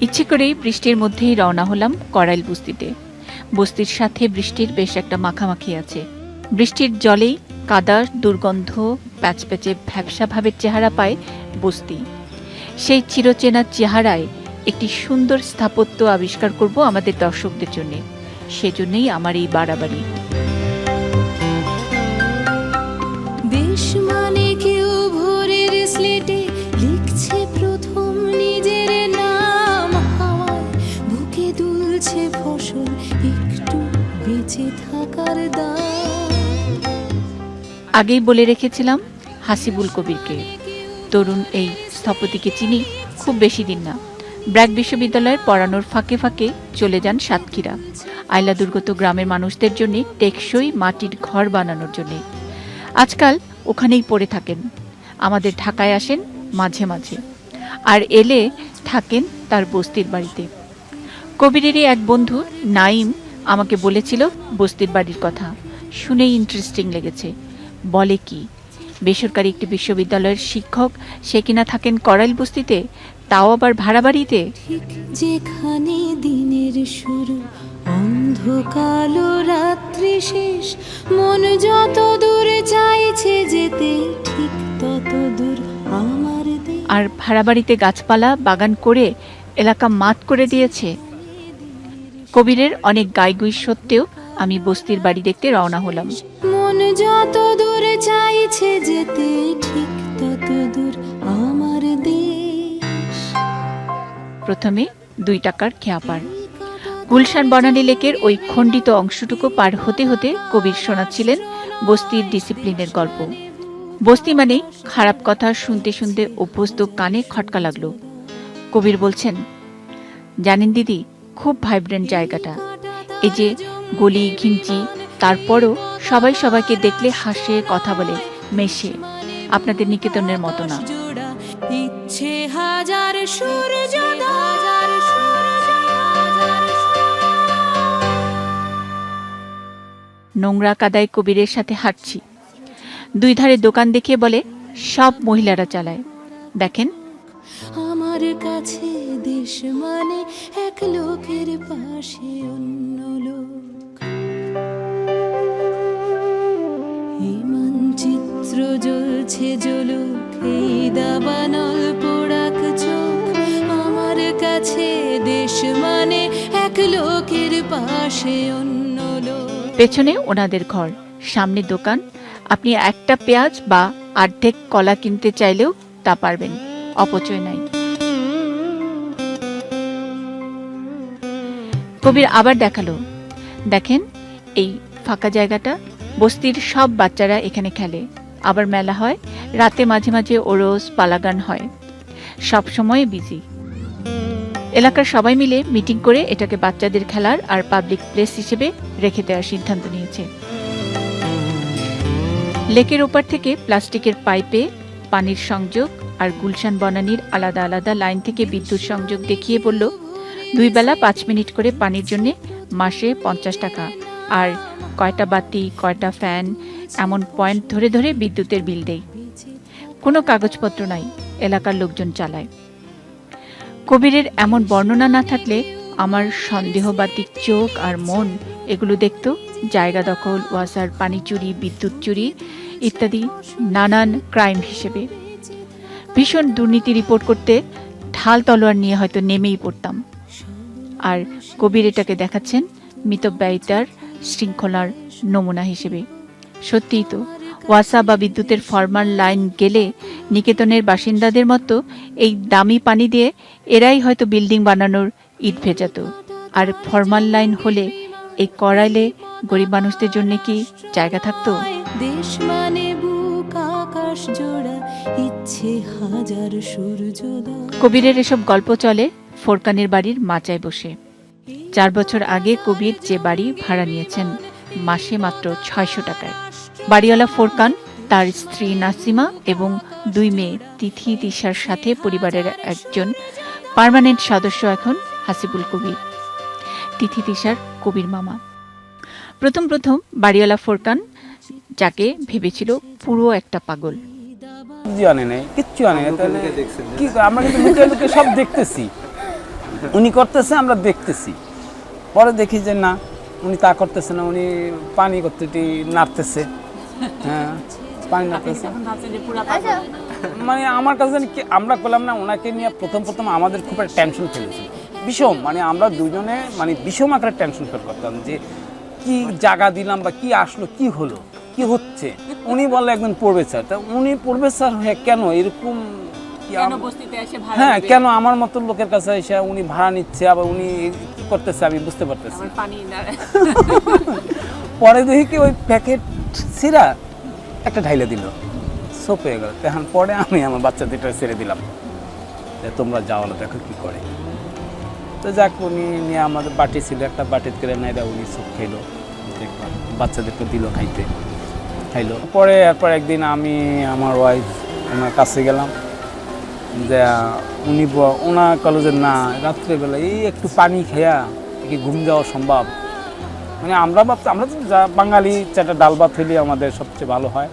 ইচ্ছে করেই বৃষ্টির মধ্যেই রওনা হলাম করাইল বস্তিতে। বস্তির সাথে বৃষ্টির বেশ একটা মাখামাখি আছে। বৃষ্টির জলেই কাদার দুর্গন্ধ, প্যাচপ্যাচে ভ্যাবসা ভাবের চেহারা পায় বস্তি। সেই চিরচেনা চেহারায় একটি সুন্দর স্থাপত্য আবিষ্কার করব আমাদের দর্শকদের জন্য। সেজন্যই আমার এই বাড়াবাড়ি। দেশ মানে কেউ ভোরের স্লেটে লিখছে প্রথম নিজের নাম। হাওয়ায় বুকে দুলছে ফসল একটু বেঁচে থাকার দাম। আগেই বলে রেখেছিলাম হাসিবুল কবিরকে। তরুণ এই স্থপতিকে চিনি খুব বেশি দিন না। ব্র্যাক বিশ্ববিদ্যালয়ের পড়ানোর ফাঁকে ফাঁকে চলে যান সাতক্ষীরা। আইলা দুর্গত গ্রামের মানুষদের জন্য টেকসই মাটির ঘর বানানোর জন্য। আজকাল ওখানেই পড়ে থাকেন। আমাদের ঢাকায় আসেন মাঝে মাঝে। আর এলে থাকেন তার বস্তির বাড়িতে। কবিরেরই এক বন্ধু নাইম আমাকে বলেছিল বস্তির বাড়ির কথা। শুনেই ইন্টারেস্টিং লেগেছে। বলে কি, বেসরকারি একটি বিশ্ববিদ্যালয়ের শিক্ষক, সে কিনা থাকেন করাইল বস্তিতে তাও আবার ভাড়া বাড়িতে ঠিক যেখানে দিনের শুরু অন্ধকাল রাত্রি শেষ। মন যত দূর চাইছে যেতে ঠিক তত দূর আমার আর ভাড়া বাড়িতে গাছপালা বাগান করে এলাকা মাত করে দিয়েছে। কবিরের অনেক গাইগুই সত্ত্বেও আমি বস্তির বাড়ি দেখতে রওনা হলাম। মন যত দূর চাইছে যেতে ঠিক তত দূর প্রথমে দুই টাকার খেয়াপার। গুলশান বনানী লেকের ওই খণ্ডিত অংশটুকু পার হতে হতে কবির শোনাচ্ছিলেন বস্তির ডিসিপ্লিনের গল্প। বস্তি মানে খারাপ কথা শুনতে শুনতে অভ্যস্ত কানে খটকা লাগল। কবির বলছেন, জানেন দিদি, খুব ভাইব্রেন্ট জায়গাটা। এই যে গলি, ঘিঞ্চি, তারপরও সবাই সবাইকে দেখলে হাসে, কথা বলে, মেশে। আপনাদের নিকেতনের মতো না। হাজার সূর্য হাজার নোংরা কাদায় কবিরের সাথে হাঁটছি। দুই ধারে দোকান দেখিয়ে বলে সব মহিলারা চালায়। দেখেন। আমার কাছে দেশ মানে এক লোকের পাশে অন্য লোক। এই মানচিত্র জ্বলছে জ্বলুক এই দাবানল মানে পেছনে ওনাদের ঘর, সামনে দোকান। আপনি একটা পেঁয়াজ বা অর্ধেক কলা কিনতে চাইলেও তা পারবেন, অপচয় নাই। কবির আবার দেখাল। দেখেন, এই ফাঁকা জায়গাটা, বস্তির সব বাচ্চারা এখানে খেলে। আবার মেলা হয়, রাতে মাঝে মাঝে ওরস, পালাগান হয়। সব সময় বিজি। এলাকার সবাই মিলে মিটিং করে এটাকে বাচ্চাদের খেলার আর পাবলিক প্লেস হিসেবে রেখে দেওয়ার সিদ্ধান্ত নিয়েছে। লেকের ওপার থেকে প্লাস্টিকের পাইপে পানির সংযোগ আর গুলশান বনানীর আলাদা আলাদা লাইন থেকে বিদ্যুৎ সংযোগ দেখিয়ে বলল, দুই বেলা পাঁচ মিনিট করে পানির জন্য মাসে পঞ্চাশ টাকা। আর কয়টা বাতি, কয়টা ফ্যান, এমন পয়েন্ট ধরে ধরে বিদ্যুতের বিল দেয়। কোনো কাগজপত্র নাই, এলাকার লোকজন চালায়। কবিরের এমন বর্ণনা না থাকলে আমার সন্দেহবাতিক চোখ আর মন এগুলো দেখত, জায়গা দখল, ওয়াসার পানি চুরি, বিদ্যুৎ চুরি ইত্যাদি নানান ক্রাইম হিসেবে। ভীষণ দুর্নীতি রিপোর্ট করতে ঢাল তলোয়ার নিয়ে হয়তো নেমেই পড়তাম। আর কবির এটাকে দেখাচ্ছেন মিতব্যয়িতার শৃঙ্খলার নমুনা হিসেবে। সত্যিই তো, ওয়াসা বা বিদ্যুতের ফরমাল লাইন গেলে নিকেতনের বাসিন্দাদের মতো এই দামি পানি দিয়ে এরাই হয়তো বিল্ডিং বানানোর ইট ভেজাত। আর ফরমাল লাইন হলে এই করাইলে গরিব মানুষদের জন্য কি জায়গা থাকতো? দেশ মানে বুক আকাশ জোড়া ইচ্ছে হাজার সূর্যোদয়। কবিরের এসব গল্প চলে ফোরকানের বাড়ির মাচায় বসে। চার বছর আগে কবির যে বাড়ি ভাড়া নিয়েছেন মাসে মাত্র ছয়শো টাকায়। বাড়িওয়ালা ফোরকান তার স্ত্রী নাসিমা এবং দুই মেয়ে তিথি তিশার সাথে পরিবারের একজন পার্মানেন্ট সদস্য এখন হাসিবুল কবির তিথি তিশার কবির মামা। প্রথম প্রথম বাড়িওয়ালা ফোরকান যাকে ভেবেছিল পুরো একটা পাগল। আনে নাই কিচ্ছু তাহলে কি আমরা কিন্তু লুকে লুকে সব দেখতেছি। উনি করতেছে আমরা দেখতেছি। পরে দেখি যে না উনি তা করতেছে না উনি পানি করতে নাড়তেছে। হ্যাঁ। পানি নাড়তেছে মানে আমার কাছে কি আমরা করলাম না ওনাকে নিয়ে প্রথম প্রথম আমাদের খুব একটা টেনশন ফেলেছিল বিষম মানে আমরা দুজনে মানে বিষম একটা টেনশন ফেল করতাম যে কি জায়গা দিলাম বা কি আসলো কি হলো কি হচ্ছে? উনি বলে একজন পড়বে স্যার তা উনি পড়বে স্যার হয়ে কেন এরকম কি হ্যাঁ কেন আমার মতো লোকের কাছে এসে উনি ভাড়া নিচ্ছে আবার উনি কি করতেছে আমি বুঝতে পারতেছি পরে দেখি কি ওই প্যাকেট সিরা একটা ঢাইলে দিল। সোপ হয়ে গেল। তখন পরে আমি আমার বাচ্চাদেরটা ছেড়ে দিলাম। যে তোমরা যাও না, দেখো কি করে। তো যাক, উনি নিয়ে আমাদের বাটি ছিল, একটা বাটির করে নাইরা উনি সুপ খাইলো। দেখলাম বাচ্চাদেরকে দিল খাইতে। খাইলো। পরে, এরপর একদিন আমি আমার ওয়াইফ ওনার কাছে গেলাম। যে উনি ওনার কলেজের না রাত্রেবেলা এই একটু পানি খেয়া কি ঘুম যাওয়া সম্ভব? মানে আমরা ভাবছি, আমরা তো যা বাঙালি চারটা ডাল ভাত হইলে আমাদের সবচেয়ে ভালো হয়।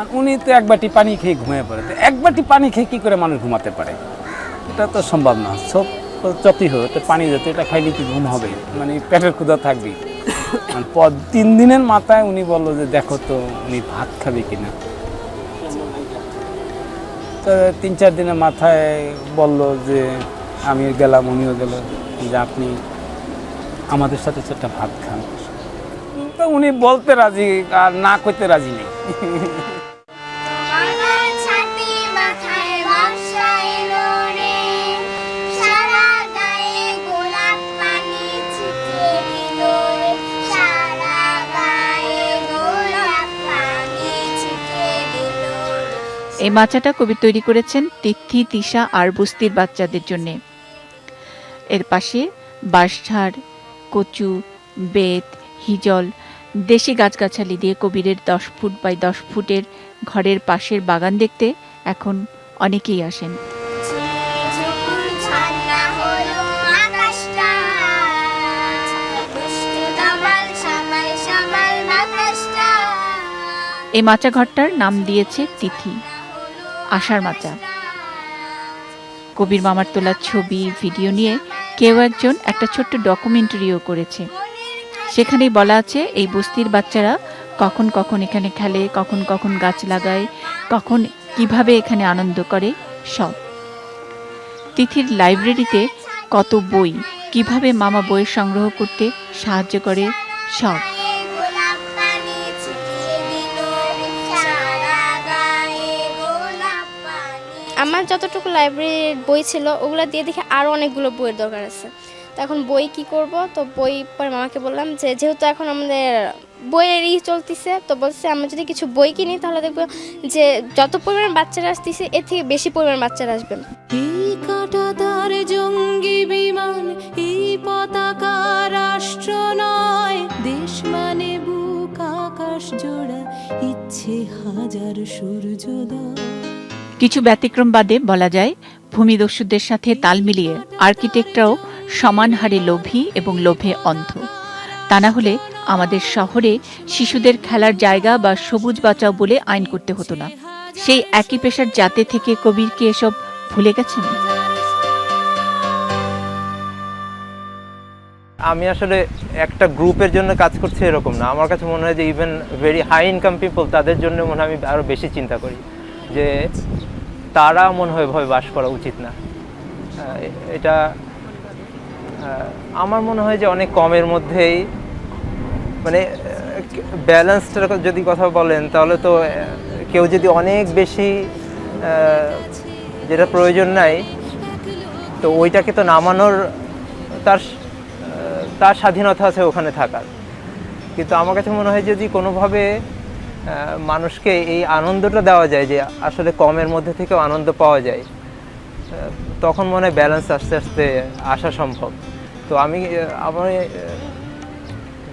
আর উনি তো এক বাটি পানি খেয়ে ঘুমিয়ে পড়ে। তো এক বাটি পানি খেয়ে কী করে মানুষ ঘুমাতে পারে? এটা তো সম্ভব না। সব যতই হোক, তো পানি যেতে, এটা খাইলে কি ঘুম হবে? মানে পেটের ক্ষুধা থাকবে। পর তিন দিনের মাথায় উনি বলল যে, দেখো তো, উনি ভাত খাবে কিনা? তো তিন চার দিনের মাথায় বলল যে আমি গেলাম, উনিও গেল। যে আপনি আমাদের সাথে চারটা ভাত খান। তো উনি বলতে রাজি আর না করতে রাজি নেই। এই মাচাটা কবি তৈরি করেছেন তিথি তিশা আর বস্তির বাচ্চাদের জন্য। এর পাশে বাঁশঝাড় কচু, বেত, হিজল, দেশি গাছগাছালি দিয়ে কবিরের দশ ফুট বাই দশ ফুটের ঘরের পাশের বাগান দেখতে এখন অনেকেই আসেন। এই মাচা ঘরটার নাম দিয়েছে তিথি, আষাঢ় মাচা। কবির মামার তোলা ছবি, ভিডিও নিয়ে কেউ একজন একটা ছোট্ট ডকুমেন্টারিও করেছে। সেখানেই বলা আছে, এই বস্তির বাচ্চারা কখন কখন এখানে খেলে, কখন কখন গাছ লাগায়, কখন কীভাবে এখানে আনন্দ করে, সব। তিথির লাইব্রেরিতে কত বই, কীভাবে মামা বই সংগ্রহ করতে সাহায্য করে, সব। আমার যতটুকু লাইব্রেরির বই ছিল, ওগুলো দিয়ে দেখে আরও অনেকগুলো বইয়ের দরকার আছে। তো এখন বই কি করব? তো বই পরে মামাকে বললাম যে, যেহেতু এখন আমাদের বইয়ের ই চলতেছে, তো বলছে আমরা যদি কিছু বই কিনি, তাহলে দেখব যে, যত পরিমাণ বাচ্চারা আসতেছে, এর থেকে বেশি পরিমাণ বাচ্চারা আসবে। এই জঙ্গি বিমান, এই পতাকা রাষ্ট্র নয়। দেশ মানে বুক, আকাশ জোড়া, ইচ্ছে হাজার সূর্যোদয়। কিছু ব্যতিক্রম বাদে বলা যায়, ভূমিদস্যুদের সাথে তাল মিলিয়ে আর্কিটেক্টরাও সমান হারে লোভী এবং লোভে অন্ধ। তা না হলে আমাদের শহরে শিশুদের খেলার জায়গা বা সবুজ বাঁচাও বলে আইন করতে হতো না। সেই একই পেশার জাতে থেকে কবির কি এসব ভুলে গেছেন? আমি আসলে একটা গ্রুপের জন্য কাজ করছি এরকম না। আমার কাছে মনে হয় যে even very high income people তাদের জন্য মনে হয় আমি আরও বেশি চিন্তা করি। যে তারা মনে হয় ভয় বাস করা উচিত না। এটা আমার মনে হয় যে অনেক কমের মধ্যেই মানে ব্যালেন্সটার যদি কথা বলেন, তাহলে তো, কেউ যদি অনেক বেশি যেটা প্রয়োজন নাই, তো ওইটাকে তো নামানোর তার তার স্বাধীনতা আছে ওখানে থাকার। কিন্তু আমার কাছে মনে হয় যদি কোনোভাবে মানুষকে এই আনন্দটা দেওয়া যায় যে আসলে কমের মধ্যে থেকেও আনন্দ পাওয়া যায়। তখন মনে হয় ব্যালেন্স আস্তে আস্তে আসা সম্ভব। তো আমি আমার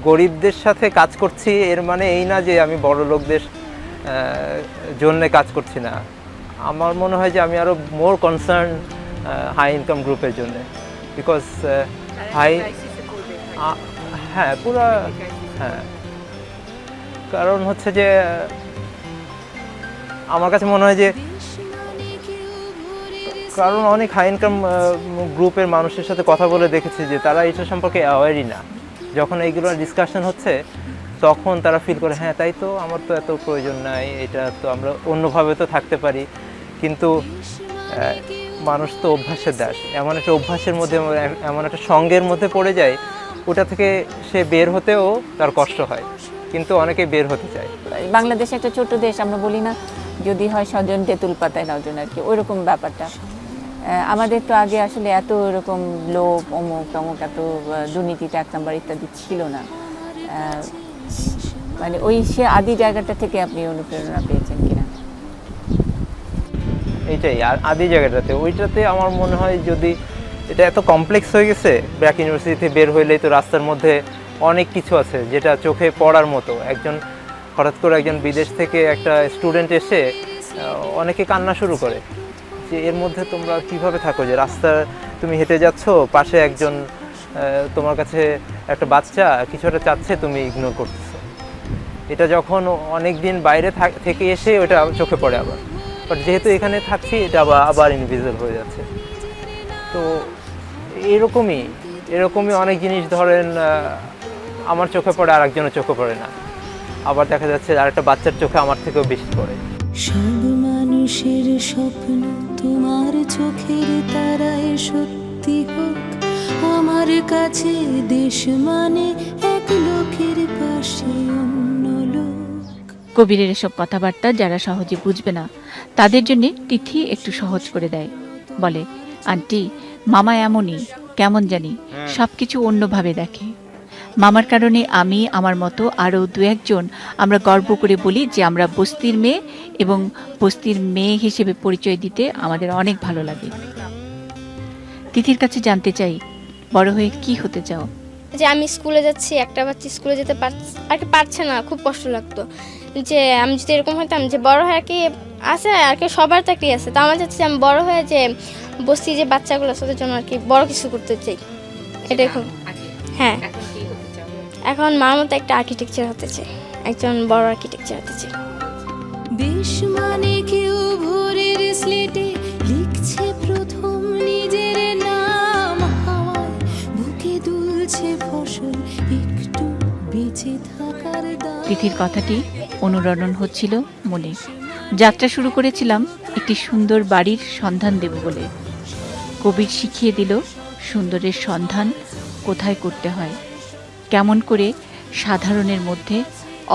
গরিবদের সাথে কাজ করছি এর মানে এই না যে আমি বড় লোকদের জন্য কাজ করছি না। আমার মনে হয় যে আমি আরও মোর কনসার্ন হাই ইনকাম গ্রুপের জন্য। বিকজ হাই হ্যাঁ পুরো হ্যাঁ। কারণ হচ্ছে যে, আমার কাছে মনে হয় যে, কারণ অনেক হাই ইনকাম গ্রুপের মানুষের সাথে কথা বলে দেখেছি যে তারা এটা সম্পর্কে অ্যাওয়ারই না। যখন এইগুলো ডিসকাশন হচ্ছে, তখন তারা ফিল করে হ্যাঁ তাই তো, আমার তো এত প্রয়োজন নাই, এটা তো আমরা অন্যভাবে তো থাকতে পারি। কিন্তু মানুষ তো অভ্যাসের দাস। এমন একটা অভ্যাসের মধ্যে, এমন একটা সঙ্গের মধ্যে পড়ে যায়, ওটা থেকে সে বের হতেও তার কষ্ট হয়। কিন্তু অনেকে বের হতে চায়। বাংলাদেশ একটা ছোট দেশ আমরা বলি না যদি হয় স্বজন তেঁতুল পাতায় নজন আর কি ওইরকম ব্যাপারটা। আমাদের তো আগে আসলে এত এরকম লোভ অমুক তমুক এত আহ, দুর্নীতিতে এক নাম্বার ইত্যাদি ছিল না। মানে ওই সে আদি জায়গাটা থেকে আপনি অনুপ্রেরণা পেয়েছেন কিনা? এইটাই আর আদি জায়গাটাতে। ওইটাতে আমার মনে হয় যদি এটা এত কমপ্লেক্স হয়ে গেছে ব্র্যাক ইউনিভার্সিটি বের হইলেই তো রাস্তার মধ্যে অনেক কিছু আছে যেটা চোখে পড়ার মতো। একজন হঠাৎ করে একজন বিদেশ থেকে একটা স্টুডেন্ট এসে অনেকে কান্না শুরু করে। যে এর মধ্যে তোমরা কীভাবে থাকো? যে রাস্তা তুমি হেঁটে যাচ্ছ, পাশে একজন তোমার কাছে একটা বাচ্চা কিছু একটা চাচ্ছে, তুমি ইগনোর করতেছো। এটা যখন অনেক দিন বাইরে থাক- এসে ওটা চোখে পড়ে আবার। বাট যেহেতু এখানে থাকছি, এটা আবার আবার ইনভিজিবল হয়ে যাচ্ছে। তো এরকমই এরকমই অনেক জিনিস ধরেন আমার চোখে পড়ে আর একজনের চোখে পড়ে না। আবার দেখা যাচ্ছে আর একটা বাচ্চার চোখে আমার থেকেও বেশি পড়ে। সব মানুষের স্বপ্ন তোমার চোখের তারায় সত্যি হোক। আমার কাছে দেশ মানে এক লোকের পাশে অন্য লোক। কবিরের এসব কথাবার্তা যারা সহজে বুঝবে না তাদের জন্য তিথি একটু সহজ করে দেয়। বলে আন্টি মামা এমনই কেমন জানি সব কিছু অন্যভাবে দেখে। মামার কারণে আমি আমার মতো আরও দু একজন আমরা গর্ব করে বলি যে আমরা বস্তির মেয়ে এবং বস্তির মেয়ে হিসেবে পরিচয় দিতে আমাদের অনেক ভালো লাগে। তিথির কাছে জানতে চাই বড় হয়ে কি হতে চাও? যে আমি স্কুলে যাচ্ছি একটা বাচ্চা স্কুলে যেতে পারছে আর কি পারছে না খুব কষ্ট লাগতো। যে আমি যদি এরকম হতাম যে বড় হয়ে আর কি আছে আর কি সবার চাকরি আছে তো আমার যাচ্ছে আমি বড় হয়ে যে বসছি যে বাচ্চাগুলো আছে ওদের জন্য আর কি বড় কিছু করতে চাই। এটাই খুব হ্যাঁ। এখন মার মতো একটা আর্কিটেকচার হতে চাই। একজন বড় আর্কিটেকচার হতে চাই। দেশ মানে কেউ ভোরের স্লেটে লিখছে প্রথম নিজের নাম। হাওয়ায় বুকে দুলছে ফসল একটু বেঁচে থাকার তিথির কথাটি অনুরণন হচ্ছিল মনে। যাত্রা শুরু করেছিলাম একটি সুন্দর বাড়ির সন্ধান দেব বলে। কবির শিখিয়ে দিল সুন্দরের সন্ধান কোথায় করতে হয়। কেমন করে সাধারণের মধ্যে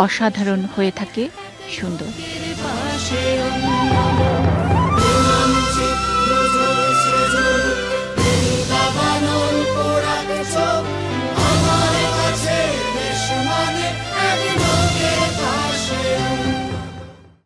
অসাধারণ হয়ে থাকে সুন্দর।